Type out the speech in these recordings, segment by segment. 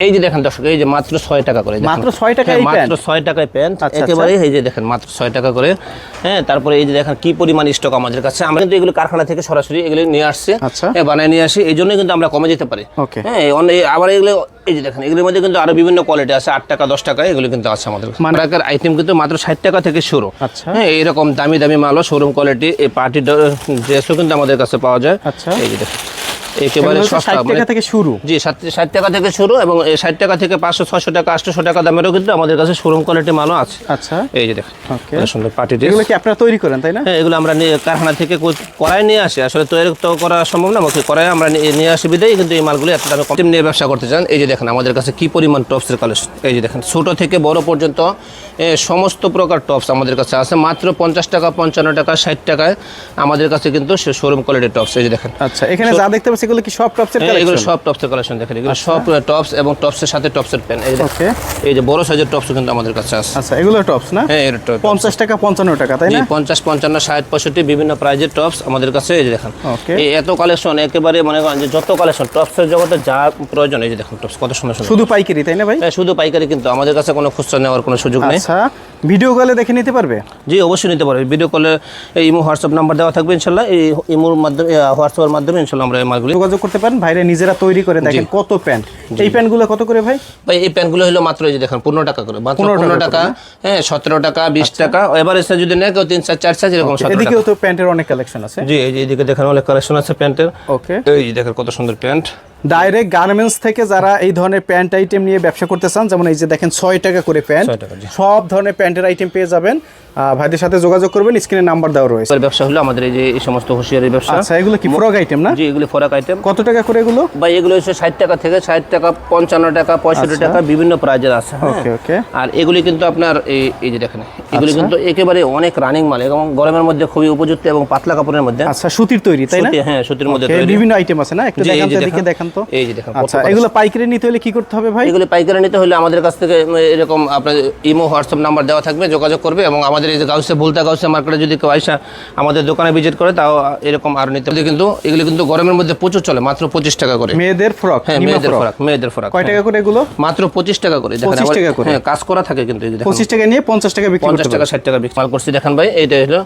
এই যে দেখেন দর্শক এই যে মাত্র ছয় টাকা করে মাত্র ছয় টাকায় হ্যাঁ, মাত্র ছয় টাকায় প্যান্ট। আচ্ছা, একেবারে এই যে দেখেন মাত্র ছয় টাকা করে। হ্যাঁ তারপরে এই যে দেখেন কি পরিমাণ স্টক আমাদের কাছে। আমরা কিন্তু এগুলো কারখানা থেকে সরাসরি এগুলো নিয়ে আসছে। আচ্ছা। হ্যাঁ বানায় নিয়ে আসি। এই জন্যই কিন্তু আমরা কমে যেতে পারি। হ্যাঁ আবার এগুলো এই যে দেখেন এগুলোর মধ্যে কিন্তু আরও বিভিন্ন কোয়ালিটি আছে। আট টাকা দশ টাকা এগুলো কিন্তু আছে আমাদের মানে- আইটেম কিন্তু মাত্র ষাট টাকা থেকে শুরু। আচ্ছা। হ্যাঁ এইরকম দামি দামি মালও শোরুম কোয়ালিটি এই পার্টি ড্রেসও কিন্তু আমাদের কাছে পাওয়া যায়। আচ্ছা। এই যে দেখেন। একেবারে সস্তা 60 মানে টাকা থেকে শুরু। জি ষাট টাকা থেকে শুরু এবং এই ষাট টাকা থেকে পাঁচশো ছশো টাকা আটশোশো টাকা দামেরও কিন্তু আমাদের কাছে শোরুম কোয়ালিটি মালও আছে। আচ্ছা। এই যে দেখেন সুন্দর পার্টি ড্রেস এগুলো কি আপনারা তৈরি করেন তাই না? হ্যাঁ এগুলো আমরা কারখানা থেকে কো- করায় নিয়ে আসি। আসলে তৈরি তো করা সম্ভব না ওকে করায় আমরা নিয়ে আসি বিদায় কিন্তু এই মালগুলো এত দামে কম নিয়ে ব্যবসা করতে চান। এই যে দেখেন আমাদের কাছে কি পরিমাণ টপসের কালেকশন এই যে দেখেন ছোট থেকে বড় পর্যন্ত সমস্ত প্রকার টপস আমাদের কাছে আছে। মাত্র পঞ্চাশ টাকা পঞ্চান্ন টাকা ষাট টাকায় আমাদের কাছে কিন্তু শোরুম কোয়ালিটির টপস এই যে দেখেন। আচ্ছা এখানে যা দেখতে পাচ্ছি এগুলো কি সব টপসের কালেকশন এগুলো সব টপসের কালেকশন দেখেন এগুলো সব টপস এবং টপসের সাথে টপসের প্যান্ট ওকে এই যে বড় সাইজের টপস কিন্তু আমাদের কাছে আছে। আচ্ছা এগুলো টপস না? হ্যাঁ এর টপ পঞ্চাশ টাকা পঞ্চান্ন টাকা তাই না? পঞ্চাশ পঞ্চান্ন ষাট পঁয়ষট্টি বিভিন্ন প্রাইজের টপস আমাদের কাছে এই যে দেখেন. এই এত কালেকশন একেবারে মনে করেন যে যত কালেকশন টপসের জগতে যা প্রয়োজন এই যে দেখুন টপস কত সুন্দর শুধু পাইকারি তাই না ভাই? হ্যাঁ, শুধু পাইকারি কিন্তু আমাদের কাছে কোনো খুচরা নেওয়ার কোনো সুযোগ নেই। আচ্ছা ভিডিও কলে দেখে নিতে পারবে? জি অবশ্যই নিতে পারবে। ভিডিও কলে এই ইমো হোয়াটসঅ্যাপ নাম্বার দেওয়া থাকবে ইনশাল্লাহ। এই ইমোর মাধ্যমে হোয়াটসঅ্যাপের মাধ্যমে ইনশাল্লাহ আমরা এই মালগুলো যোগাযোগ করতে পারেন। ভাইরা নিজেরা তৈরি করে দেখেন কত প্যান্ট। এই প্যান্টগুলো কত করে ভাই? ভাই এই প্যান্টগুলো হলো মাত্র এই যদি দেখেন পনেরো টাকা করে পনেরো টাকা টাকা হ্যাঁ সতেরো টাকা বিশ টাকা এবার এসে যদি নেয় কেউ তিন চার চার সাইজ এরকম এদিকেও তো প্যান্টের অনেক কালেকশন আছে? জি এই যে এদিকে দেখেন অনেক কালেকশন আছে প্যান্টের। ওকে এই দেখেন কত সুন্দর প্যান্ট। ডাইরেক্ট গার্মেন্টস থেকে যারা এই ধরনের প্যান্ট আইটেম নিয়ে ব্যবসা করতে চান যেমন এই যে দেখেন ছয় টাকা করে প্যান্ট 6 টাকা, জি। সব ধরনের প্যান্টের আইটেম পেয়ে যাবেন। ভাইদের সাথে যোগাযোগ করবেন স্ক্রিনে নাম্বার দেওয়া রয়েছে। ব্যবসা হলো আমাদের এই যে এই সমস্ত হুঁশিয়ারি ব্যবসা। আচ্ছা এগুলো কি ফ্রক আইটেম না? জি এগুলি ফরাক আইটেম কত টাকা করে এগুলো? বা এগুলো হচ্ছে ষাট টাকা থেকে ষাট টাকা পঞ্চান্ন টাকা পঁয়ষট্টি আচ্ছা। টাকা বিভিন্ন প্রাইজের আছে হ্যাঁ। ওকে ওকে আর এগুলি কিন্তু আপনার এই এই যে দেখেন এগুলি আচ্ছা। কিন্তু একেবারে অনেক রানিং মাল এবং গরমের মধ্যে খুবই উপযুক্ত এবং পাতলা কাপড়ের মধ্যে। আচ্ছা সুতির তৈরি তাই না? হ্যাঁ সুতির মধ্যে তৈরি। বিভিন্ন আইটেম আছে না? একটু দেখান। তো। এই যে দেখেন, আচ্ছা এগুলো পাইকারি নিতে হলে কি করতে হবে ভাই? এগুলি পাইকারি নিতে হলে আমাদের কাছ থেকে এরকম আপনার ইমো হোয়াটসঅ্যাপ নাম্বার দেওয়া থাকবে যোগাযোগ করবে এবং আমাদের এই যে গাউসে ভুলতা গাউসে মার্কেটে যদি কেউ আইসা আমাদের দোকানে ভিজিট করে তাও এরকম আরও নিতে হবে কিন্তু এগুলি কিন্তু গরমের মধ্যে প্রচুর চলে মাত্র পঁচিশ টাকা করে। মেয়েদের ফ্রক হ্যাঁ মেয়েদের ফ্রক। মেয়েদের ফরাক কয় টাকা করে এগুলো? মাত্র পঁচিশ টাকা করে দেখেন 25 টাকা করে? হ্যাঁ কাজ করা থাকে কিন্তু পঁচিশ টাকা নিয়ে পঞ্চাশ টাকা বিক্রি পঞ্চাশ টাকা ষাট টাকা বিক্রি। করছি দেখেন ভাই এইটা হলো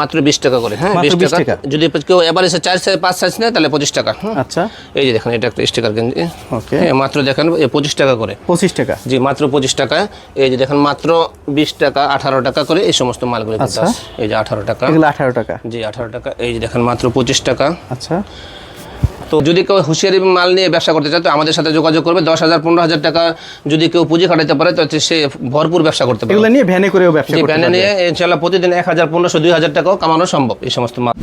মাত্র বিশ টাকা করে হ্যাঁ বিশ টাকা। যদি কেউ এবার এসে চার সাইজ পাঁচ সাইজ নেয় তাহলে পঁচিশ টাকা আচ্ছা। এই যে দেখেন এটা একটা স্টিকার গেঞ্জি ওকে মাত্র দেখেন পঁচিশ টাকা করে। পঁচিশ টাকা? জি মাত্র পঁচিশ টাকা। এই যে দেখেন মাত্র বিশ টাকা আঠারো টাকা করে এই সমস্ত মালগুলো আচ্ছা। এই যে আঠারো টাকা। আঠারো টাকা? জি আঠারো টাকা। এই যে দেখেন মাত্র পঁচিশ টাকা। আচ্ছা। তো যদি কেউ হুঁশিয়ারি মাল নিয়ে ব্যবসা করতে চায় তো আমাদের সাথে যোগাযোগ করবে। দশ হাজার পনেরো হাজার টাকা যদি কেউ পুঁজি খাটাতে পারে তো সে ভরপুর ব্যবসা করতে পারে এগুলো নিয়ে ভ্যানে করেও ব্যবসা পারবে। নিয়ে ইনশাল্লাহ প্রতিদিন এক হাজার পনেরোশো দুই হাজার টাকাও কামানো সম্ভব এই সমস্ত মাল।